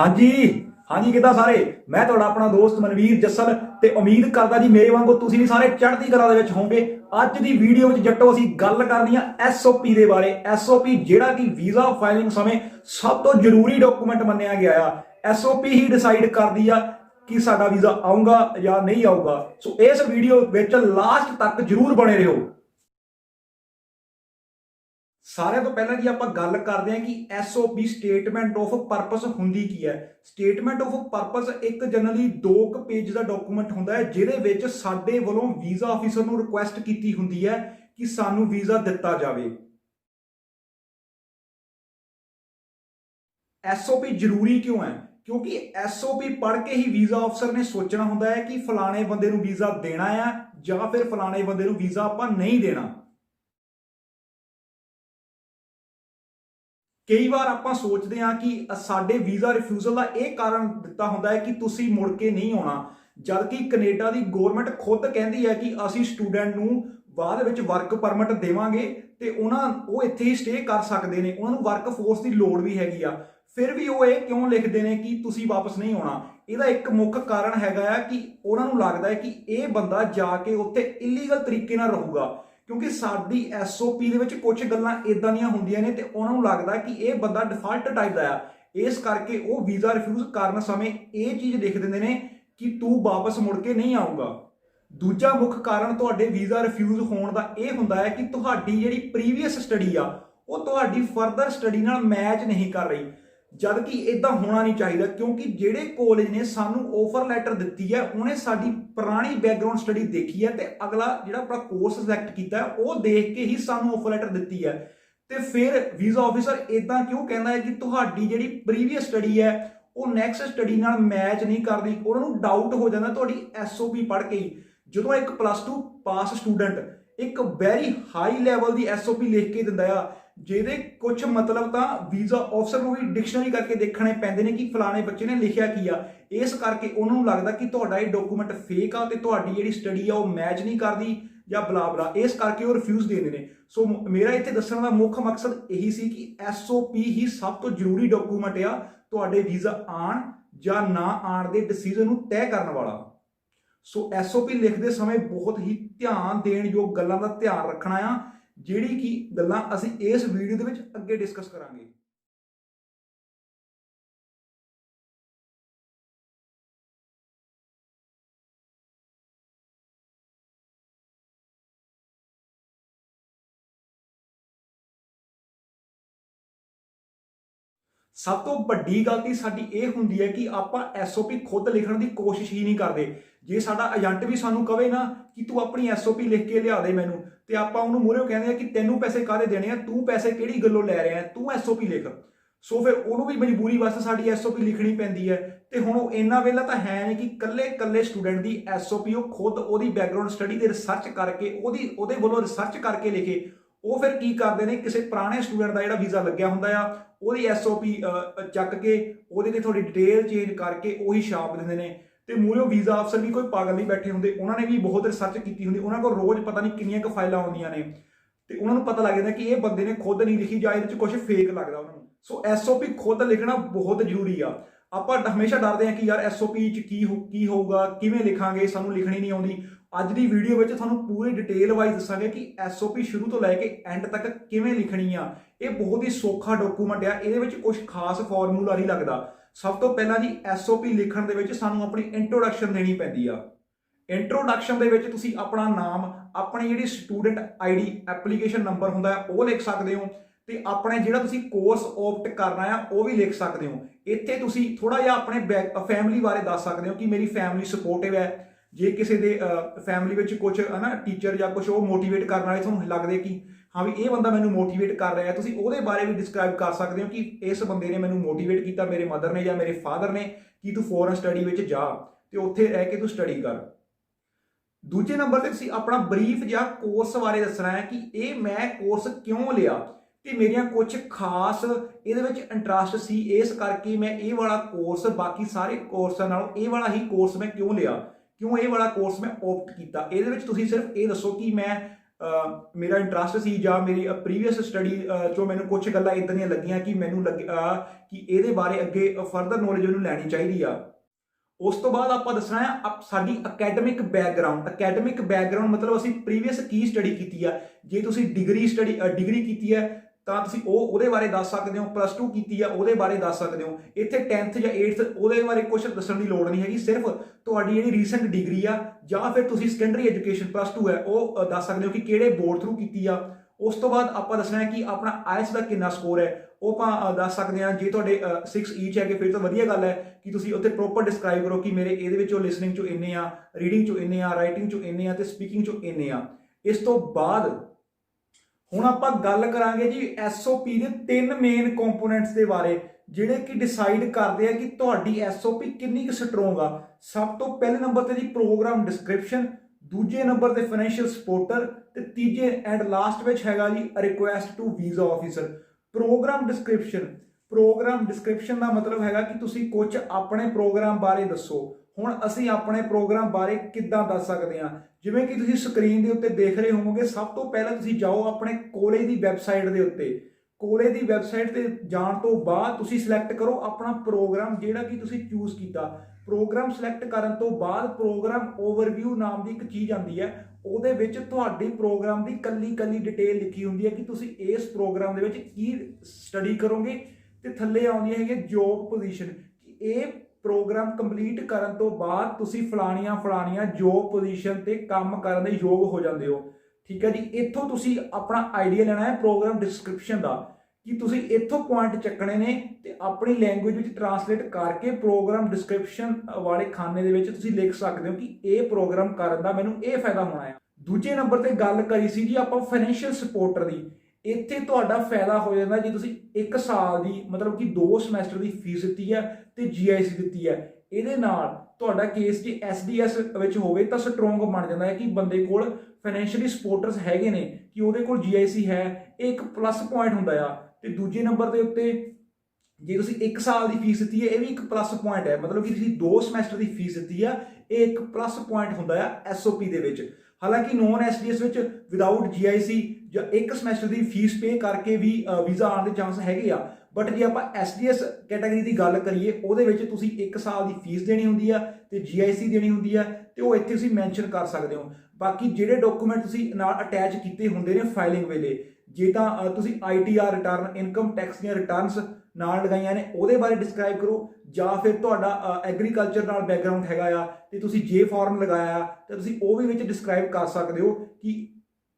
ਹਾਂਜੀ ਹਾਂਜੀ ਕਿੱਦਾਂ ਸਾਰੇ? ਮੈਂ ਤੁਹਾਡਾ ਆਪਣਾ ਦੋਸਤ ਮਨਵੀਰ ਜੱਸਲ ਤੇ ਉਮੀਦ ਕਰਦਾ ਜੀ ਮੇਰੇ ਵਾਂਗੂ ਤੁਸੀਂ ਵੀ ਸਾਰੇ ਚੜ੍ਹਦੀ ਕਲਾ ਦੇ ਵਿੱਚ ਹੋਵੋਗੇ। ਅੱਜ ਦੀ ਵੀਡੀਓ ਵਿੱਚ ਜੱਟੋ ਅਸੀਂ ਗੱਲ ਕਰਨੀ ਆ ਐਸਓਪੀ ਦੇ ਬਾਰੇ। ਐਸਓਪੀ ਜਿਹੜਾ ਕਿ ਵੀਜ਼ਾ ਫਾਈਲਿੰਗ ਸਮੇਂ ਸਭ ਤੋਂ ਜ਼ਰੂਰੀ ਡਾਕੂਮੈਂਟ ਮੰਨਿਆ ਗਿਆ ਆ। ਐਸਓਪੀ ਹੀ ਡਿਸਾਈਡ ਕਰਦੀ ਆ ਕਿ ਸਾਡਾ ਵੀਜ਼ਾ ਆਊਗਾ ਜਾਂ ਨਹੀਂ ਆਊਗਾ। ਸੋ ਇਸ ਵੀਡੀਓ ਵਿੱਚ ਲਾਸਟ ਤੱਕ ਜ਼ਰੂਰ ਬਣੇ ਰਹੋ। ਸਾਰਿਆਂ ਤੋਂ ਪਹਿਲਾਂ ਜੀ ਆਪਾਂ ਗੱਲ ਕਰਦੇ ਹਾਂ ਕਿ ਐਸਓਪੀ ਸਟੇਟਮੈਂਟ ਆਫ ਪਰਪਸ ਹੁੰਦੀ ਕੀ ਹੈ? ਸਟੇਟਮੈਂਟ ਆਫ ਪਰਪਸ ਇੱਕ ਜਨਰਲੀ ਦੋ ਕੁ ਪੇਜ ਦਾ ਡਾਕੂਮੈਂਟ ਹੁੰਦਾ ਹੈ, ਜਿਹਦੇ ਵਿੱਚ ਸਾਡੇ ਵੱਲੋਂ ਵੀਜ਼ਾ ਆਫੀਸਰ ਨੂੰ ਰਿਕੁਐਸਟ ਕੀਤੀ ਹੁੰਦੀ ਹੈ ਕਿ ਸਾਨੂੰ ਵੀਜ਼ਾ ਦਿੱਤਾ ਜਾਵੇ। ਐਸਓਪੀ ਜ਼ਰੂਰੀ ਕਿਉਂ ਹੈ? ਕਿਉਂਕਿ ਐਸਓਪੀ ਪੜ੍ਹ ਕੇ ਹੀ ਵੀਜ਼ਾ ਅਫਸਰ ਨੇ ਸੋਚਣਾ ਹੁੰਦਾ ਹੈ ਕਿ ਫਲਾਣੇ ਬੰਦੇ ਨੂੰ ਵੀਜ਼ਾ ਦੇਣਾ ਹੈ ਜਾਂ ਫਿਰ ਫਲਾਣੇ ਬੰਦੇ ਨੂੰ ਵੀਜ਼ਾ ਆਪਾਂ ਨਹੀਂ ਦੇਣਾ। ਕਈ ਵਾਰ ਆਪਾਂ ਸੋਚਦੇ ਹਾਂ ਕਿ ਸਾਡੇ ਵੀਜ਼ਾ ਰਿਫਿਊਜ਼ਲ ਦਾ ਇਹ ਕਾਰਨ ਦਿੱਤਾ ਹੁੰਦਾ ਹੈ ਕਿ ਤੁਸੀਂ ਮੁੜ ਕੇ ਨਹੀਂ ਆਉਣਾ। ਜਦਕਿ ਕੈਨੇਡਾ ਦੀ ਗਵਰਨਮੈਂਟ ਖੁਦ ਕਹਿੰਦੀ ਹੈ ਕਿ ਅਸੀਂ ਸਟੂਡੈਂਟ ਨੂੰ ਬਾਅਦ ਵਿੱਚ ਵਰਕ ਪਰਮਿਟ ਦੇਵਾਂਗੇ ਤੇ ਉਹਨਾਂ ਉਹ ਇੱਥੇ ਹੀ ਸਟੇ ਕਰ ਸਕਦੇ ਨੇ। ਉਹਨਾਂ ਨੂੰ ਵਰਕ ਫੋਰਸ ਦੀ ਲੋੜ ਵੀ ਹੈਗੀ ਆ। ਫਿਰ ਵੀ ਉਹ ਇਹ ਕਿਉਂ ਲਿਖਦੇ ਨੇ ਕਿ ਤੁਸੀਂ ਵਾਪਸ ਨਹੀਂ ਆਉਣਾ? ਇਹਦਾ ਇੱਕ ਮੁੱਖ ਕਾਰਨ ਹੈਗਾ ਆ ਕਿ ਉਹਨਾਂ ਨੂੰ ਲੱਗਦਾ ਹੈ ਕਿ ਇਹ ਬੰਦਾ ਜਾ ਕੇ ਉੱਥੇ ਇਲੀਗਲ ਤਰੀਕੇ ਨਾਲ ਰਹੂਗਾ। ਕਿਉਂਕਿ ਸਾਡੀ ਐਸਓਪੀ ਦੇ ਵਿੱਚ ਕੁਝ ਗੱਲਾਂ ਇਦਾਂ ਦੀਆਂ ਹੁੰਦੀਆਂ ਨੇ ਤੇ ਉਹਨਾਂ ਨੂੰ ਲੱਗਦਾ ਕਿ ਇਹ ਬੰਦਾ ਡਿਫਾਲਟ ਟਾਈਪ ਦਾ ਆ। ਇਸ ਕਰਕੇ ਉਹ ਵੀਜ਼ਾ ਰਿਫਿਊਜ਼ ਕਰਨ ਸਮੇਂ ਇਹ ਚੀਜ਼ ਲਿਖ ਦਿੰਦੇ ਨੇ ਕਿ ਤੂੰ ਵਾਪਸ ਮੁੜ ਕੇ ਨਹੀਂ ਆਊਗਾ। ਦੂਜਾ ਮੁੱਖ ਕਾਰਨ ਤੁਹਾਡੇ ਵੀਜ਼ਾ ਰਿਫਿਊਜ਼ ਹੋਣ ਦਾ ਇਹ ਹੁੰਦਾ ਹੈ ਕਿ ਤੁਹਾਡੀ ਜਿਹੜੀ ਪ੍ਰੀਵੀਅਸ ਸਟੱਡੀ ਆ, ਉਹ ਤੁਹਾਡੀ ਫਰਦਰ ਸਟੱਡੀ ਨਾਲ ਮੈਚ ਨਹੀਂ ਕਰ ਰਹੀ। ਜਦ ਕਿ ਇਦਾਂ ਹੋਣਾ ਨਹੀਂ ਚਾਹੀਦਾ, ਕਿਉਂਕਿ ਜਿਹੜੇ ਕਾਲਜ ਨੇ ਸਾਨੂੰ ਆਫਰ ਲੈਟਰ ਦਿੱਤੀ ਹੈ, ਉਹਨੇ ਸਾਡੀ ਪੁਰਾਣੀ ਬੈਕਗ੍ਰਾਉਂਡ ਸਟੱਡੀ ਦੇਖੀ ਹੈ ਤੇ ਅਗਲਾ ਜਿਹੜਾ ਆਪਣਾ ਕੋਰਸ ਸਿਲੈਕਟ ਕੀਤਾ ਉਹ ਦੇਖ ਕੇ ਹੀ ਸਾਨੂੰ ਆਫਰ ਲੈਟਰ ਦਿੱਤੀ ਹੈ। ਤੇ ਫਿਰ ਵੀਜ਼ਾ ਆਫੀਸਰ ਇਦਾਂ ਕਿਉਂ ਕਹਿੰਦਾ ਹੈ ਕਿ ਤੁਹਾਡੀ ਜਿਹੜੀ ਪ੍ਰੀਵੀਅਸ ਸਟੱਡੀ ਹੈ, ਉਹ ਨੈਕਸਟ ਸਟੱਡੀ ਨਾਲ ਮੈਚ ਨਹੀਂ ਕਰਦੀ, ਉਹਨਾਂ ਨੂੰ ਡਾਊਟ ਹੋ ਜਾਂਦਾ, ਤੁਹਾਡੀ ਐਸਓਪੀ ਪੜ੍ਹ ਕੇ ਹੀ। ਜਦੋਂ ਇੱਕ ਪਲੱਸ 2 ਪਾਸ ਸਟੂਡੈਂਟ ਇੱਕ ਵੈਰੀ ਹਾਈ ਲੈਵਲ ਦੀ ਐਸਓਪੀ ਲਿਖ ਕੇ ਦਿੰਦਾ ਆ ਜਿਹਦੇ ਕੁਝ ਮਤਲਬ ਤਾਂ ਵੀਜ਼ਾ ਆਫਸਰ ਨੂੰ ਵੀ ਡਿਕਸ਼ਨਰੀ ਕਰਕੇ ਦੇਖਣੇ ਪੈਂਦੇ ਨੇ ਕਿ ਫਲਾਣੇ ਬੱਚੇ ਨੇ ਲਿਖਿਆ ਕੀ ਆ। ਇਸ ਕਰਕੇ ਉਹਨਾਂ ਨੂੰ ਲੱਗਦਾ ਕਿ ਤੁਹਾਡਾ ਇਹ ਡਾਕੂਮੈਂਟ ਫੇਕ ਆ ਤੇ ਤੁਹਾਡੀ ਜਿਹੜੀ ਸਟੱਡੀ ਆ ਉਹ ਮੈਚ ਨਹੀਂ ਕਰਦੀ ਜਾਂ ਬਲਾ ਬਲਾ ਇਸ ਕਰਕੇ ਉਹ ਰਿਫਿਊਜ਼ ਦੇ ਦਿੰਦੇ ਨੇ। ਸੋ ਮੇਰਾ ਇੱਥੇ ਦੱਸਣ ਦਾ ਮੁੱਖ ਮਕਸਦ ਇਹੀ ਸੀ ਕਿ ਐਸਓਪੀ ਹੀ ਸਭ ਤੋਂ ਜ਼ਰੂਰੀ ਡਾਕੂਮੈਂਟ ਆ ਤੁਹਾਡੇ ਵੀਜ਼ਾ ਆਣ ਜਾਂ ਨਾ ਆਣ ਦੇ ਡਿਸੀਜਨ ਨੂੰ ਤੈਅ ਕਰਨ ਵਾਲਾ। ਸੋ ਐਸਓਪੀ ਲਿਖਦੇ ਸਮੇਂ ਬਹੁਤ ਹੀ ਧਿਆਨ ਦੇਣ ਯੋਗ ਗੱਲਾਂ ਦਾ ਧਿਆਨ ਰੱਖਣਾ ਆ। ਜਿਹੜੀ ਕਿ ਗੱਲਾਂ ਅਸੀਂ ਇਸ ਵੀਡੀਓ ਦੇ ਵਿੱਚ ਅੱਗੇ ਡਿਸਕਸ ਕਰਾਂਗੇ। ਸਭ ਤੋਂ ਵੱਡੀ ਗਲਤੀ ਸਾਡੀ ਇਹ ਹੁੰਦੀ ਹੈ ਕਿ ਆਪਾਂ ਐਸਓਪੀ ਖੁਦ ਲਿਖਣ ਦੀ ਕੋਸ਼ਿਸ਼ ਹੀ ਨਹੀਂ ਕਰਦੇ। ਜੇ ਸਾਡਾ ਏਜੰਟ ਵੀ ਸਾਨੂੰ ਕਵੇ ਨਾ ਕਿ ਤੂੰ ਆਪਣੀ ਐਸਓਪੀ ਲਿਖ ਕੇ ਲਿਆ ਦੇ ਮੈਨੂੰ, ਤੇ ਆਪਾਂ ਉਹਨੂੰ ਮੂਹਰੇ ਕਹਿੰਦੇ ਆ ਕਿ ਤੈਨੂੰ ਪੈਸੇ ਕਾਹਦੇ ਦੇਣੇ ਆ, ਤੂੰ ਪੈਸੇ ਕਿਹੜੀ ਗੱਲੋਂ ਲੈ ਰਿਹਾ, ਤੂੰ ਐਸਓਪੀ ਲਿਖ। ਸੋ ਫਿਰ ਉਹਨੂੰ ਵੀ ਮਜਬੂਰੀ ਵਾਸਤੇ ਸਾਡੀ ਐਸਓਪੀ ਲਿਖਣੀ ਪੈਂਦੀ ਹੈ। ਤੇ ਹੁਣ ਉਹ ਇੰਨਾ ਵੇਲਾ ਤਾਂ ਹੈ ਨਹੀਂ ਕਿ ਕੱਲੇ ਕੱਲੇ ਸਟੂਡੈਂਟ ਦੀ ਐਸਓਪੀ ਉਹ ਖੁਦ ਉਹਦੀ ਬੈਕਗ੍ਰਾਉਂਡ ਸਟੱਡੀ ਦੇ ਰਿਸਰਚ ਕਰਕੇ, ਉਹਦੀ, ਉਹਦੇ ਵੱਲੋਂ ਰਿਸਰਚ ਕਰਕੇ ਲਿਖੇ। ਉਹ ਫਿਰ ਕੀ ਕਰਦੇ ਨੇ? ਕਿਸੇ ਪੁਰਾਣੇ ਸਟੂਡੈਂਟ ਦਾ ਜਿਹੜਾ ਵੀਜ਼ਾ ਲੱਗਿਆ ਹੁੰਦਾ ਆ, ਉਹਦੀ ਐਸਓਪੀ ਚੱਕ ਕੇ ਉਹਦੇ ਤੇ ਥੋੜੀ ਡਿਟੇਲ ਚੇਂਜ ਕਰਕੇ ਉਹੀ ਛਾਪ ਦਿੰਦੇ ਨੇ। ਤੇ ਮੂਹਰੇ ਵੀਜ਼ਾ ਅਫਸਰ ਵੀ ਕੋਈ ਪਾਗਲ ਨਹੀਂ ਬੈਠੇ ਹੁੰਦੇ। ਉਹਨਾਂ ਨੇ ਵੀ ਬਹੁਤ ਰਿਸਰਚ ਕੀਤੀ ਹੁੰਦੀ। ਉਹਨਾਂ ਕੋਲ ਰੋਜ਼ ਪਤਾ ਨਹੀਂ ਕਿੰਨੀਆਂ ਕੁ ਫਾਈਲਾਂ ਆਉਂਦੀਆਂ ਨੇ। ਤੇ ਉਹਨਾਂ ਨੂੰ ਪਤਾ ਲੱਗ ਜਾਂਦਾ ਕਿ ਇਹ ਬੰਦੇ ਨੇ ਖੁਦ ਨਹੀਂ ਲਿਖੀ, ਜਾਂ ਇਹਦੇ ਵਿੱਚ ਕੁਝ ਫੇਕ ਲੱਗਦਾ ਉਹਨਾਂ ਨੂੰ। ਸੋ ਐਸਓਪੀ ਖੁਦ ਲਿਖਣਾ ਬਹੁਤ ਜ਼ਰੂਰੀ ਆ। ਆਪਾਂ ਹਮੇਸ਼ਾ ਡਰਦੇ ਹਾਂ ਕਿ ਯਾਰ ਐਸਓਪੀ ਚ ਕੀ ਹੋ, ਕੀ ਹੋਊਗਾ, ਕਿਵੇਂ ਲਿਖਾਂਗੇ, ਸਾਨੂੰ ਲਿਖਣੀ ਨਹੀਂ ਆਉਂਦੀ। ਅੱਜ ਦੀ ਵੀਡੀਓ ਵਿੱਚ ਤੁਹਾਨੂੰ ਪੂਰੀ ਡਿਟੇਲ ਵਾਈਜ਼ ਦੱਸਾਂਗੇ ਕਿ ਐਸਓਪੀ ਸ਼ੁਰੂ ਤੋਂ ਲੈ ਕੇ ਐਂਡ ਤੱਕ ਕਿਵੇਂ ਲਿਖਣੀ ਆ। ਇਹ ਬਹੁਤ ਹੀ ਸੌਖਾ ਡਾਕੂਮੈਂਟ ਆ। ਇਹਦੇ ਵਿੱਚ ਕੁਝ ਖਾਸ ਫਾਰਮੂਲਾ ਨਹੀਂ ਲੱਗਦਾ। ਸਭ ਤੋਂ ਪਹਿਲਾਂ ਜੀ ਐਸਓਪੀ ਲਿਖਣ ਦੇ ਵਿੱਚ ਸਾਨੂੰ ਆਪਣੀ ਇੰਟਰੋਡਕਸ਼ਨ ਦੇਣੀ ਪੈਂਦੀ ਆ। ਇੰਟਰੋਡਕਸ਼ਨ ਦੇ ਵਿੱਚ ਤੁਸੀਂ ਆਪਣਾ ਨਾਮ, ਆਪਣੀ ਜਿਹੜੀ ਸਟੂਡੈਂਟ ਆਈਡੀ ਐਪਲੀਕੇਸ਼ਨ ਨੰਬਰ ਹੁੰਦਾ ਹੈ, ਉਹ ਲਿਖ ਸਕਦੇ ਹੋ। ਤੇ ਆਪਣੇ ਜਿਹੜਾ ਤੁਸੀਂ ਕੋਰਸ ਆਪਟ ਕਰਨਾ ਆ ਉਹ ਵੀ ਲਿਖ ਸਕਦੇ ਹੋ। ਇੱਥੇ ਤੁਸੀਂ ਥੋੜਾ ਜਿਹਾ ਆਪਣੇ ਫੈਮਿਲੀ ਬਾਰੇ ਦੱਸ ਸਕਦੇ ਹੋ ਕਿ ਮੇਰੀ ਫੈਮਿਲੀ ਸਪੋਰਟਿਵ ਹੈ। ਜੇ ਕਿਸੇ ਦੇ ਫੈਮਿਲੀ ਵਿੱਚ ਕੁਝ ਹਨਾ ਟੀਚਰ ਜਾਂ ਕੁਝ ਉਹ ਮੋਟੀਵੇਟ ਕਰਨ ਵਾਲੇ ਤੁਹਾਨੂੰ ਲੱਗਦੇ ਕਿ, ਹਾਂ ਵੀ ਇਹ ਬੰਦਾ ਮੈਨੂੰ ਮੋਟੀਵੇਟ ਕਰ ਰਿਹਾ ਤੁਸੀਂ ਉਹਦੇ ਬਾਰੇ ਵੀ ਡਿਸਕ੍ਰਾਈਬ ਕਰ ਸਕਦੇ ਹੋ ਕਿ ਇਸ ਬੰਦੇ ਨੇ ਮੈਨੂੰ ਮੋਟੀਵੇਟ ਕੀਤਾ, ਮੇਰੇ ਮਦਰ ਨੇ ਜਾਂ ਮੇਰੇ ਫਾਦਰ ਨੇ, ਕਿ ਤੂੰ ਫੋਰਨ ਸਟੱਡੀ ਵਿੱਚ ਜਾ ਤੇ ਉੱਥੇ ਰਹਿ ਕੇ ਤੂੰ ਸਟੱਡੀ ਕਰ। ਦੂਜੇ ਨੰਬਰ ਤੇ ਤੁਸੀਂ ਆਪਣਾ ਬਰੀਫ ਜਾਂ ਕੋਰਸ ਬਾਰੇ ਦੱਸਣਾ ਹੈ ਕਿ ਇਹ ਮੈਂ ਕੋਰਸ ਕਿਉਂ ਲਿਆ ਤੇ ਮੇਰੀਆਂ ਕੁਝ ਖਾਸ ਇਹਦੇ ਵਿੱਚ ਇੰਟਰਸਟ ਸੀ, ਇਸ ਕਰਕੇ ਮੈਂ ਇਹ ਵਾਲਾ ਕੋਰਸ ਬਾਕੀ ਸਾਰੇ ਕੋਰਸਾਂ ਨਾਲੋਂ, ਇਹ ਵਾਲਾ ਹੀ ਕੋਰਸ ਮੈਂ ਕਿਉਂ ਲਿਆ? ਕਿਉਂ ਇਹ ਵਾਲਾ ਕੋਰਸ ਮੈਂ ਆਪਟ ਕੀਤਾ? ਇਹਦੇ ਵਿੱਚ ਤੁਸੀਂ ਸਿਰਫ ਇਹ ਦੱਸੋ ਕਿ ਮੈਂ ਮੇਰਾ ਇੰਟਰਸਟ ਸੀ ਜਾਂ ਮੇਰੀ ਪ੍ਰੀਵੀਅਸ ਸਟੱਡੀ ਚੋਂ ਮੈਨੂੰ ਕੁਝ ਗੱਲਾਂ ਇਦਾਂ ਦੀਆਂ ਲੱਗੀਆਂ ਕਿ ਮੈਨੂੰ ਲੱਗਿਆ ਕਿ ਇਹਦੇ ਬਾਰੇ ਅੱਗੇ ਫਰਦਰ ਨੌਲੇਜ ਮੈਨੂੰ ਲੈਣੀ ਚਾਹੀਦੀ ਆ। ਉਸ ਤੋਂ ਬਾਅਦ ਆਪਾਂ ਦੱਸਣਾ ਹੈ ਸਾਡੀ ਅਕੈਡਮਿਕ ਬੈਕਗ੍ਰਾਉਂਡ ਅਕੈਡਮਿਕ ਬੈਕਗ੍ਰਾਉਂਡ ਮਤਲਬ ਅਸੀਂ ਪ੍ਰੀਵੀਅਸ ਕੀ ਸਟੱਡੀ ਕੀਤੀ ਆ? ਜੇ ਤੁਸੀਂ ਡਿਗਰੀ ਸਟੱਡੀ ਡਿਗਰੀ ਕੀਤੀ ਹੈ ਤਾਂ ਤੁਸੀਂ ਉਹ ਉਹਦੇ ਬਾਰੇ ਦੱਸ ਸਕਦੇ ਹੋ ਪਲੱਸ 2 ਕੀਤੀ ਆ, ਉਹਦੇ ਬਾਰੇ ਦੱਸ ਸਕਦੇ ਹੋ। ਇੱਥੇ 10th ਜਾਂ 8th ਉਹਦੇ ਬਾਰੇ ਕੁਝ ਦੱਸਣ ਦੀ ਲੋੜ ਨਹੀਂ ਹੈਗੀ, ਸਿਰਫ ਤੁਹਾਡੀ ਜਿਹੜੀ ਰੀਸੈਂਟ ਡਿਗਰੀ ਆ, ਜਾਂ ਫਿਰ ਤੁਸੀਂ ਸੈਕੰਡਰੀ ਐਜੂਕੇਸ਼ਨ ਪਲੱਸ 2 ਹੈ, ਉਹ ਦੱਸ ਸਕਦੇ ਹੋ ਕਿ ਕਿਹੜੇ ਬੋਰਡ ਥਰੂ ਕੀਤੀ ਆ। ਉਸ ਤੋਂ ਬਾਅਦ ਆਪਾਂ ਦੱਸਣਾ ਹੈ ਕਿ ਆਪਣਾ ਆਇਲਸ ਦਾ ਕਿੰਨਾ ਸਕੋਰ ਹੈ। ਉਹ ਆਪਾਂ ਦੱਸ ਸਕਦੇ ਹਾਂ, ਜੇ ਤੁਹਾਡੇ 6 ਈਚ ਹੈਗੇ ਫਿਰ ਤਾਂ ਵਧੀਆ ਗੱਲ ਹੈ ਕਿ ਤੁਸੀਂ ਉੱਥੇ ਪ੍ਰੋਪਰ ਡਿਸਕ੍ਰਾਈਬ ਕਰੋ ਕਿ ਮੇਰੇ ਇਹਦੇ ਵਿੱਚੋਂ ਲਿਸਨਿੰਗ ਚੋਂ ਇੰਨੇ ਆ ਰੀਡਿੰਗ ਚੋਂ ਇੰਨੇ ਆ ਰਾਈਟਿੰਗ ਚੋਂ ਇੰਨੇ ਆ ਤੇ ਸਪੀਕਿੰਗ ਚੋਂ ਇੰਨੇ ਆ। ਇਸ ਤੋਂ ਬਾਅਦ ਹੁਣ ਆਪਾਂ ਗੱਲ ਕਰਾਂਗੇ ਜੀ ਐਸਓਪੀ ਦੇ ਤਿੰਨ ਮੇਨ ਕੰਪੋਨੈਂਟਸ ਦੇ ਬਾਰੇ, ਜਿਹੜੇ ਕਿ ਡਿਸਾਈਡ ਕਰਦੇ ਆ ਕਿ ਤੁਹਾਡੀ ਐਸਓਪੀ ਕਿੰਨੀ ਕੁ ਸਟਰੋਂਗ ਆ। ਸਭ ਤੋਂ ਪਹਿਲੇ ਨੰਬਰ ਤੇ ਜੀ ਪ੍ਰੋਗਰਾਮ ਡਿਸਕ੍ਰਿਪਸ਼ਨ ਦੂਜੇ ਨੰਬਰ ਤੇ ਫਾਈਨੈਂਸ਼ੀਅਲ ਸਪੋਰਟਰ ਤੇ ਤੀਜੇ ਐਂਡ ਲਾਸਟ ਵਿੱਚ ਹੈਗਾ ਜੀ request to visa officer programme description programme description ਦਾ ਮਤਲਬ ਹੈਗਾ ਕਿ ਤੁਸੀਂ ਕੁਝ ਆਪਣੇ ਪ੍ਰੋਗਰਾਮ ਬਾਰੇ ਦੱਸੋ। ਹੁਣ ਅਸੀਂ ਆਪਣੇ ਪ੍ਰੋਗਰਾਮ ਬਾਰੇ ਕਿੱਦਾਂ ਦੱਸ ਸਕਦੇ ਹਾਂ? ਜਿਵੇਂ ਕਿ ਤੁਸੀਂ ਸਕਰੀਨ ਦੇ ਉੱਤੇ ਦੇਖ ਰਹੇ ਹੋਵੋਗੇ, ਸਭ ਤੋਂ ਪਹਿਲਾਂ ਤੁਸੀਂ ਜਾਓ ਆਪਣੇ ਕੋਲੇ ਦੀ ਵੈਬਸਾਈਟ ਦੇ ਉੱਤੇ। ਕੋਲੇ ਦੀ ਵੈਬਸਾਈਟ ਤੇ ਜਾਣ ਤੋਂ ਬਾਅਦ ਤੁਸੀਂ ਸਿਲੈਕਟ ਕਰੋ ਆਪਣਾ ਪ੍ਰੋਗਰਾਮ ਜਿਹੜਾ ਕਿ ਤੁਸੀਂ ਚੂਜ਼ ਕੀਤਾ। ਪ੍ਰੋਗਰਾਮ ਸਿਲੈਕਟ ਕਰਨ ਤੋਂ ਬਾਅਦ ਪ੍ਰੋਗਰਾਮ ਓਵਰਵਿਊ ਨਾਮ ਦੀ ਇੱਕ ਚੀਜ਼ ਆਉਂਦੀ ਹੈ। ਉਹਦੇ ਵਿੱਚ ਤੁਹਾਡੀ ਪ੍ਰੋਗਰਾਮ ਦੀ ਕੱਲੀ ਕੱਲੀ ਡਿਟੇਲ ਲਿਖੀ ਹੁੰਦੀ ਹੈ ਕਿ ਤੁਸੀਂ ਇਸ ਪ੍ਰੋਗਰਾਮ ਦੇ ਵਿੱਚ ਕੀ ਸਟੱਡੀ ਕਰੋਗੇ ਤੇ ਥੱਲੇ ਆਉਂਦੀਆਂ ਹੈਗੀਆਂ ਜੋਬ ਪੋਜੀਸ਼ਨ ਕਿ ਇਹ ਪ੍ਰੋਗਰਾਮ ਕੰਪਲੀਟ ਕਰਨ ਤੋਂ ਬਾਅਦ ਤੁਸੀਂ ਫਲਾਣੀਆਂ ਫਲਾਣੀਆਂ ਜੋਬ ਪੋਜੀਸ਼ਨ ਤੇ ਕੰਮ ਕਰਨ ਦੇ ਯੋਗ ਹੋ ਜਾਂਦੇ ਹੋ। ਠੀਕ ਹੈ ਜੀ? ਇੱਥੋਂ ਤੁਸੀਂ ਆਪਣਾ ਆਈਡੀਆ ਲੈਣਾ ਹੈ ਪ੍ਰੋਗਰਾਮ ਡਿਸਕ੍ਰਿਪਸ਼ਨ ਦਾ ਕਿ ਤੁਸੀਂ ਇੱਥੋਂ ਪੁਆਇੰਟ ਚੱਕਣੇ ਨੇ ਤੇ ਆਪਣੀ ਲੈਂਗੁਏਜ ਵਿੱਚ ਟਰਾਂਸਲੇਟ ਕਰਕੇ ਪ੍ਰੋਗਰਾਮ ਡਿਸਕ੍ਰਿਪਸ਼ਨ ਵਾਲੇ ਖਾਨੇ ਦੇ ਵਿੱਚ ਤੁਸੀਂ ਲਿਖ ਸਕਦੇ ਹੋ ਕਿ ਇਹ ਪ੍ਰੋਗਰਾਮ ਕਰਨ ਦਾ ਮੈਨੂੰ ਇਹ ਫਾਇਦਾ ਹੋਣਾ ਹੈ ਦੂਜੇ ਨੰਬਰ ਤੇ ਗੱਲ ਕਰੀ ਸੀ ਜੀ ਆਪਾਂ ਫਾਈਨੈਂਸ਼ੀਅਲ ਸਪੋਰਟਰ ਦੀ। ਇੱਥੇ ਤੁਹਾਡਾ ਫਾਇਦਾ ਹੋ ਜਾਂਦਾ ਜੇ ਤੁਸੀਂ 1 ਸਾਲ ਦੀ, ਮਤਲਬ ਕਿ 2 ਸਮੈਸਟਰ ਦੀ ਫੀਸ ਦਿੱਤੀ ਹੈ ਤੇ ਜੀਆਈਸੀ ਦਿੱਤੀ ਹੈ। ਇਹਦੇ ਨਾਲ ਤੁਹਾਡਾ ਕੇਸ ਜੇ ਐਸਡੀਐਸ ਵਿੱਚ ਹੋਵੇ ਤਾਂ ਸਟਰੋਂਗ ਬਣ ਜਾਂਦਾ ਹੈ ਕਿ ਬੰਦੇ ਕੋਲ ਫਾਈਨੈਂਸ਼ੀਅਲੀ ਸਪੋਰਟਰਸ ਹੈਗੇ ਨੇ ਕਿ ਉਹਦੇ ਕੋਲ ਜੀਆਈਸੀ ਹੈ, ਇਹ ਇੱਕ ਪਲੱਸ ਪੁਆਇੰਟ ਹੁੰਦਾ ਆ। ਤੇ ਦੂਜੇ ਨੰਬਰ ਦੇ ਉੱਤੇ ਜੇ ਤੁਸੀਂ 1 ਸਾਲ ਦੀ ਫੀਸ ਦਿੱਤੀ ਹੈ, ਇਹ ਵੀ ਇੱਕ ਪਲੱਸ ਪੁਆਇੰਟ ਹੈ। ਮਤਲਬ ਕਿ ਤੁਸੀਂ 2 ਸਮੈਸਟਰ ਦੀ ਫੀਸ ਦਿੱਤੀ ਆ, ਇਹ ਇੱਕ ਪਲੱਸ ਪੁਆਇੰਟ ਹੁੰਦਾ ਆ ਐਸਓਪੀ ਦੇ ਵਿੱਚ। ਹਾਲਾਂਕਿ ਨੋਨ ਐਸਡੀਐਸ ਵਿੱਚ ਵਿਦਆਊਟ ਜੀਆਈਸੀ ਜਾਂ ਇੱਕ ਸਮੈਸਟਰ ਦੀ ਫੀਸ ਪੇ ਕਰਕੇ ਵੀ ਵੀਜ਼ਾ ਆਉਣ ਦੇ ਚਾਂਸ ਹੈਗੇ ਆ। ਬਟ ਜੇ ਆਪਾਂ ਐਸਡੀਐਸ ਕੈਟਾਗਰੀ ਦੀ ਗੱਲ ਕਰੀਏ ਉਹਦੇ ਵਿੱਚ ਤੁਸੀਂ 1 ਸਾਲ ਦੀ ਫੀਸ ਦੇਣੀ ਹੁੰਦੀ ਆ ਤੇ ਜੀਆਈਸੀ ਦੇਣੀ ਹੁੰਦੀ ਆ ਤੇ ਉਹ ਇੱਥੇ ਤੁਸੀਂ ਮੈਂਸ਼ਨ ਕਰ ਸਕਦੇ ਹੋ। ਬਾਕੀ ਜਿਹੜੇ ਡਾਕੂਮੈਂਟ ਤੁਸੀਂ ਨਾਲ ਅਟੈਚ ਕੀਤੇ ਹੁੰਦੇ ਨੇ ਫਾਈਲਿੰਗ ਵੇਲੇ ਜੇ ਤਾਂ ਅ, ਤੁਸੀਂ ਆਈਟੀਆਰ ਰਿਟਰਨ ਇਨਕਮ ਟੈਕਸ ਦੀਆਂ ਰਿਟਰਨਸ ਨਾਲ ਲਗਾਈਆਂ ਨੇ, ਉਹਦੇ ਬਾਰੇ ਡਿਸਕ੍ਰਾਈਬ ਕਰੋ। ਜਾਂ ਫਿਰ ਤੁਹਾਡਾ ਐਗਰੀਕਲਚਰ ਨਾਲ ਬੈਕਗ੍ਰਾਉਂਡ ਹੈਗਾ ਆ, ਤੇ ਤੁਸੀਂ ਜੇ ਫਾਰਮ ਲਗਾਇਆ, ਤਾਂ ਤੁਸੀਂ ਉਹ ਵੀ ਵਿੱਚ ਡਿਸਕ੍ਰਾਈਬ ਕਰ ਸਕਦੇ ਹੋ ਕਿ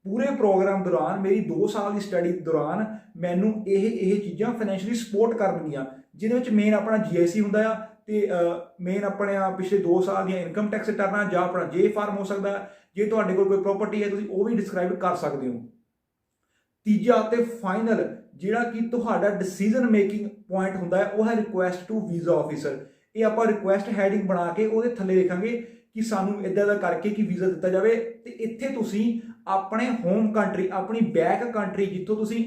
ਪੂਰੇ ਪ੍ਰੋਗਰਾਮ ਦੌਰਾਨ, ਮੇਰੀ 2 ਸਾਲ ਦੀ ਸਟੱਡੀ ਦੌਰਾਨ ਮੈਨੂੰ ਇਹ ਇਹ ਚੀਜ਼ਾਂ ਫਾਈਨੈਂਸ਼ੀਅਲੀ ਸਪੋਰਟ ਕਰਨਗੀਆਂ, ਜਿਹਦੇ ਵਿੱਚ ਮੇਨ ਆਪਣਾ ਜੀਆਈਸੀ ਹੁੰਦਾ ਆ, ਤੇ ਮੇਨ ਆਪਣੇ ਆ ਪਿਛਲੇ 2 ਸਾਲ ਦੀਆਂ ਇਨਕਮ ਟੈਕਸ ਰਿਟਰਨਾਂ ਜਾਂ ਆਪਣਾ ਜੇ ਫਾਰਮ ਹੋ ਸਕਦਾ, ਜੇ ਤੁਹਾਡੇ ਕੋਲ ਕੋਈ ਪ੍ਰਾਪਰਟੀ ਹੈ, ਤੁਸੀਂ ਉਹ ਵੀ ਡਿਸਕ੍ਰਾਈਬ ਕਰ ਸਕਦੇ ਹੋ। ਤੀਜਾ ਤੇ ਫਾਈਨਲ ਜਿਹੜਾ ਕਿ ਤੁਹਾਡਾ ਡਿਸੀਜਨ ਮੇਕਿੰਗ ਪੁਆਇੰਟ ਹੁੰਦਾ ਹੈ, ਉਹ ਹੈ ਰਿਕੁਐਸਟ ਟੂ ਵੀਜ਼ਾ ਆਫੀਸਰ ਇਹ ਆਪਾਂ ਰਿਕੁਐਸਟ ਹੈਡਿੰਗ ਬਣਾ ਕੇ ਉਹਦੇ ਥੱਲੇ ਲਿਖਾਂਗੇ ਕਿ ਸਾਨੂੰ ਇਦਾਂ ਦਾ ਕਰਕੇ ਕਿ ਵੀਜ਼ਾ ਦਿੱਤਾ ਜਾਵੇ ਤੇ ਇੱਥੇ ਤੁਸੀਂ ਆਪਣੇ ਹੋਮ ਕੰਟਰੀ ਆਪਣੀ ਬੈਕ ਕੰਟਰੀ ਜਿੱਥੋਂ ਤੁਸੀਂ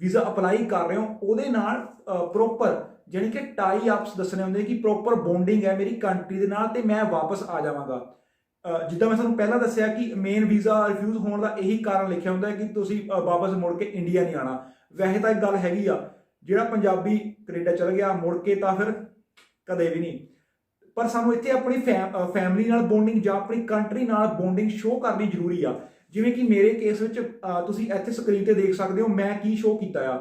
ਵੀਜ਼ਾ ਅਪਲਾਈ ਕਰ ਰਹੇ ਹੋ, ਉਹਦੇ ਨਾਲ ਪ੍ਰੋਪਰ ਜਾਣੀ ਕਿ ਟਾਈ ਅਪਸ ਦੱਸਣੇ ਹੁੰਦੇ ਕਿ ਪ੍ਰੋਪਰ ਬੌਂਡਿੰਗ ਹੈ ਮੇਰੀ ਕੰਟਰੀ ਦੇ ਨਾਲ ਤੇ ਮੈਂ ਵਾਪਸ ਆ ਜਾਵਾਂਗਾ। ਜਿੱਦਾਂ ਮੈਂ ਤੁਹਾਨੂੰ ਪਹਿਲਾਂ ਦੱਸਿਆ ਕਿ ਮੇਨ ਵੀਜ਼ਾ ਰਿਫਿਊਜ਼ ਹੋਣ ਦਾ ਇਹੀ ਕਾਰਨ ਲਿਖਿਆ ਹੁੰਦਾ ਹੈ ਕਿ ਤੁਸੀਂ ਵਾਪਸ ਮੁੜ ਕੇ ਇੰਡੀਆ ਨਹੀਂ ਆਣਾ ਵੈਸੇ ਤਾਂ ਇੱਕ ਗੱਲ ਹੈਗੀ ਆ, ਜਿਹੜਾ ਪੰਜਾਬੀ ਕੈਨੇਡਾ ਚਲ ਗਿਆ, ਮੁੜ ਕੇ ਤਾਂ ਫਿਰ ਕਦੇ ਵੀ ਨਹੀਂ। ਪਰ ਸਾਨੂੰ ਇੱਥੇ ਆਪਣੀ ਫੈਮਿਲੀ ਨਾਲ ਬੌਂਡਿੰਗ ਜਾਂ ਆਪਣੀ ਕੰਟਰੀ ਨਾਲ ਬੌਂਡਿੰਗ ਸ਼ੋਅ ਕਰਨੀ ਜ਼ਰੂਰੀ ਆ। ਜਿਵੇਂ ਕਿ ਮੇਰੇ ਕੇਸ ਵਿੱਚ ਤੁਸੀਂ ਇੱਥੇ ਸਕਰੀਨ ਤੇ ਦੇਖ ਸਕਦੇ ਹੋ ਮੈਂ ਕੀ ਸ਼ੋਅ ਕੀਤਾ ਆ।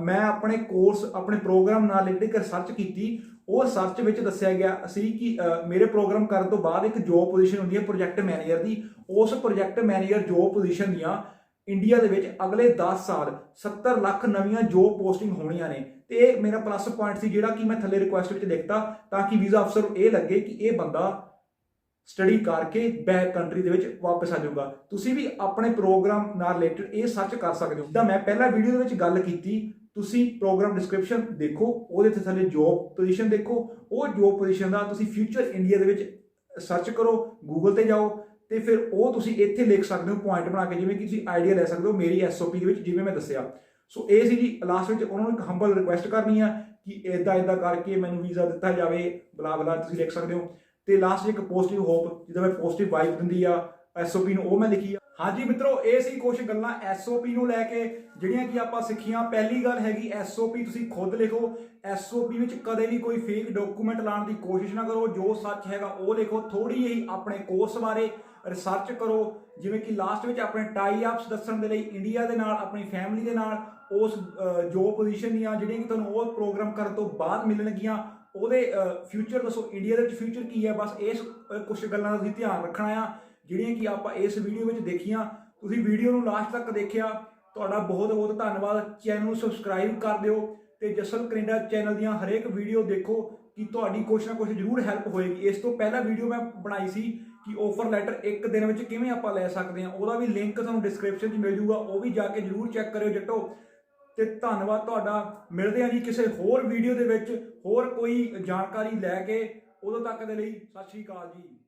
ਮੈਂ ਆਪਣੇ ਕੋਰਸ ਆਪਣੇ ਪ੍ਰੋਗਰਾਮ ਨਾਲ ਰਿਲੇਟਡ ਰਿਸਰਚ ਕੀਤੀ। ਉਹ ਰਿਸਰਚ ਵਿੱਚ ਦੱਸਿਆ ਗਿਆ ਸੀ ਕਿ ਮੇਰੇ ਪ੍ਰੋਗਰਾਮ ਕਰਨ ਤੋਂ ਬਾਅਦ ਇੱਕ ਜੋਬ ਪੋਜੀਸ਼ਨ ਹੁੰਦੀ ਹੈ ਪ੍ਰੋਜੈਕਟ ਮੈਨੇਜਰ ਦੀ। ਉਸ ਪ੍ਰੋਜੈਕਟ ਮੈਨੇਜਰ ਜੋਬ ਪੋਜੀਸ਼ਨ ਦੀਆਂ ਇੰਡੀਆ ਦੇ ਵਿੱਚ ਅਗਲੇ 10 ਸਾਲ 70 ਲੱਖ ਨਵੀਆਂ ਜੋਬ ਪੋਸਟਿੰਗ ਹੋਣੀਆਂ ਨੇ। ਤੇ ਇਹ ਮੇਰਾ ਪਲੱਸ ਪੁਆਇੰਟ ਸੀ ਜਿਹੜਾ ਕਿ ਮੈਂ ਥੱਲੇ ਰਿਕੁਐਸਟ ਵਿੱਚ ਲਿਖਤਾ ਤਾਂ ਕਿ ਵੀਜ਼ਾ ਅਫਸਰ ਨੂੰ ਇਹ ਲੱਗੇ ਕਿ ਇਹ ਬੰਦਾ ਸਟੱਡੀ ਕਰਕੇ ਬੈਕ ਕੰਟਰੀ ਦੇ ਵਿੱਚ ਵਾਪਸ ਆ ਜਾਊਗਾ। ਤੁਸੀਂ ਵੀ ਆਪਣੇ ਪ੍ਰੋਗਰਾਮ ਨਾਲ ਰਿਲੇਟਡ ਇਹ ਸਰਚ ਕਰ ਸਕਦੇ ਹੋ। ਜਿੱਦਾਂ ਮੈਂ ਪਹਿਲਾਂ ਵੀਡੀਓ ਦੇ ਵਿੱਚ ਗੱਲ ਕੀਤੀ, ਤੁਸੀਂ ਪ੍ਰੋਗਰਾਮ ਡਿਸਕ੍ਰਿਪਸ਼ਨ ਦੇਖੋ, ਉਹਦੇ ਥੱਲੇ ਜੋਬ ਪੋਜੀਸ਼ਨ ਦੇਖੋ, ਉਹ ਜੋਬ ਪੋਜੀਸ਼ਨ ਦਾ ਤੁਸੀਂ ਫਿਊਚਰ ਇੰਡੀਆ ਦੇ ਵਿੱਚ ਸਰਚ ਕਰੋ ਗੂਗਲ ਤੇ ਜਾਓ ਤੇ ਫਿਰ ਉਹ ਤੁਸੀਂ ਇੱਥੇ ਲਿਖ ਸਕਦੇ ਹੋ ਪੁਆਇੰਟ ਬਣਾ ਕੇ, ਜਿਵੇਂ ਕਿ ਤੁਸੀਂ ਆਈਡੀਆ ਲੈ ਸਕਦੇ ਹੋ ਮੇਰੀ ਐਸਓਪੀ ਦੇ ਵਿੱਚ, ਜਿਵੇਂ ਮੈਂ ਦੱਸਿਆ। ਸੋ ਇਹ ਸੀ ਜੀ ਲਾਸਟ ਵਿੱਚ ਉਹਨਾਂ ਨੂੰ ਇੱਕ ਹੰਬਲ ਰਿਕੁਐਸਟ ਕਰਨੀ ਆ ਕਿ ਇਦਾਂ ਇਦਾਂ ਕਰਕੇ ਮੈਨੂੰ ਵੀਜ਼ਾ ਦਿੱਤਾ ਜਾਵੇ ਬਲਾ ਬਲਾ ਤੁਸੀਂ ਲਿਖ ਸਕਦੇ ਹੋ। ਤੇ ਲਾਸਟ ਇੱਕ ਪੋਜ਼ਿਟਿਵ ਹੋਪ ਜਿਹਦਾ ਮੈਂ ਪੋਜ਼ਿਟਿਵ ਵਾਈਬ ਦਿੰਦੀ ਆ ਐਸਓਪੀ ਨੂੰ, ਉਹ ਮੈਂ ਲਿਖੀ ਆ। ਹਾਂਜੀ ਮਿੱਤਰੋ, ਇਹ ਸੀ ਕੁਝ ਗੱਲਾਂ ਐਸਓਪੀ ਨੂੰ ਲੈ ਕੇ, ਜਿਹੜੀਆਂ ਕਿ ਆਪਾਂ ਸਿੱਖੀਆਂ। ਪਹਿਲੀ ਗੱਲ ਹੈਗੀ ਐਸਓਪੀ ਤੁਸੀਂ ਖੁਦ ਲਿਖੋ। ਐਸਓਪੀ ਵਿੱਚ ਕਦੇ ਵੀ ਕੋਈ ਫੇਕ ਡਾਕੂਮੈਂਟ ਲਾਉਣ ਦੀ ਕੋਸ਼ਿਸ਼ ਨਾ ਕਰੋ। ਜੋ ਸੱਚ ਹੈਗਾ, ਉਹ ਲਿਖੋ। ਥੋੜੀ ਜਿਹੀ ਆਪਣੇ ਕੋਰਸ ਬਾਰੇ ਰਿਸਰਚ ਕਰੋ, ਜਿਵੇਂ ਕਿ ਲਾਸਟ ਵਿੱਚ ਆਪਣੇ ਟਾਈ ਅਪਸ ਦੱਸਣ ਦੇ ਲਈ ਇੰਡੀਆ ਦੇ ਨਾਲ, ਆਪਣੀ ਫੈਮਿਲੀ ਦੇ ਨਾਲ, ਉਸ ਜੋ ਪੋਜੀਸ਼ਨ ਦੀਆਂ ਜਿਹੜੀਆਂ ਕਿ ਤੁਹਾਨੂੰ ਉਹ ਪ੍ਰੋਗਰਾਮ ਕਰਨ ਤੋਂ ਬਾਅਦ ਮਿਲਣਗੀਆਂ ਉਹਦੇ ਫਿਊਚਰ ਦੱਸੋ ਇੰਡੀਆ ਦੇ ਵਿੱਚ ਫਿਊਚਰ ਕੀ ਹੈ? ਬਸ ਇਸ ਕੁਝ ਗੱਲਾਂ ਦਾ ਤੁਸੀਂ ਧਿਆਨ ਰੱਖਣਾ ਆ, ਜਿਹੜੀਆਂ ਕਿ ਆਪਾਂ ਇਸ ਵੀਡੀਓ ਵਿੱਚ ਦੇਖੀਆਂ। ਤੁਸੀਂ ਵੀਡੀਓ ਨੂੰ ਲਾਸਟ ਤੱਕ ਦੇਖਿਆ, ਤੁਹਾਡਾ ਬਹੁਤ ਬਹੁਤ ਧੰਨਵਾਦ। ਚੈਨਲ ਨੂੰ ਸਬਸਕ੍ਰਾਈਬ ਕਰ ਦਿਓ ਤੇ ਜਸ਼ਨ ਕੈਨੇਡਾ ਚੈਨਲ ਦੀਆਂ ਹਰੇਕ ਵੀਡੀਓ ਦੇਖੋ ਕਿ ਤੁਹਾਡੀ ਕੁਛ ਨਾ ਕੁਛ ਜ਼ਰੂਰ ਹੈਲਪ ਹੋਏਗੀ। ਇਸ ਤੋਂ ਪਹਿਲਾਂ ਵੀਡੀਓ ਮੈਂ ਬਣਾਈ ਸੀ ਕਿ ਆਫਰ ਲੈਟਰ ਇੱਕ ਦਿਨ ਵਿੱਚ ਕਿਵੇਂ ਆਪਾਂ ਲੈ ਸਕਦੇ ਹਾਂ, ਉਹਦਾ ਵੀ ਲਿੰਕ ਤੁਹਾਨੂੰ ਡਿਸਕ੍ਰਿਪਸ਼ਨ 'ਚ ਮਿਲ ਜੂਗਾ, ਉਹ ਵੀ ਜਾ ਕੇ ਜ਼ਰੂਰ ਚੈੱਕ ਕਰਿਓ ਜੱਟੋ। ਤੇ ਧੰਨਵਾਦ ਤੁਹਾਡਾ, ਮਿਲਦੇ ਹਾਂ ਜੀ ਕਿਸੇ ਹੋਰ ਵੀਡੀਓ ਦੇ ਵਿੱਚ, ਹੋਰ ਕੋਈ ਜਾਣਕਾਰੀ ਲੈ ਕੇ, ਉਦੋਂ ਤੱਕ ਦੇ ਲਈ ਸਤਿ ਸ਼੍ਰੀ ਅਕਾਲ ਜੀ।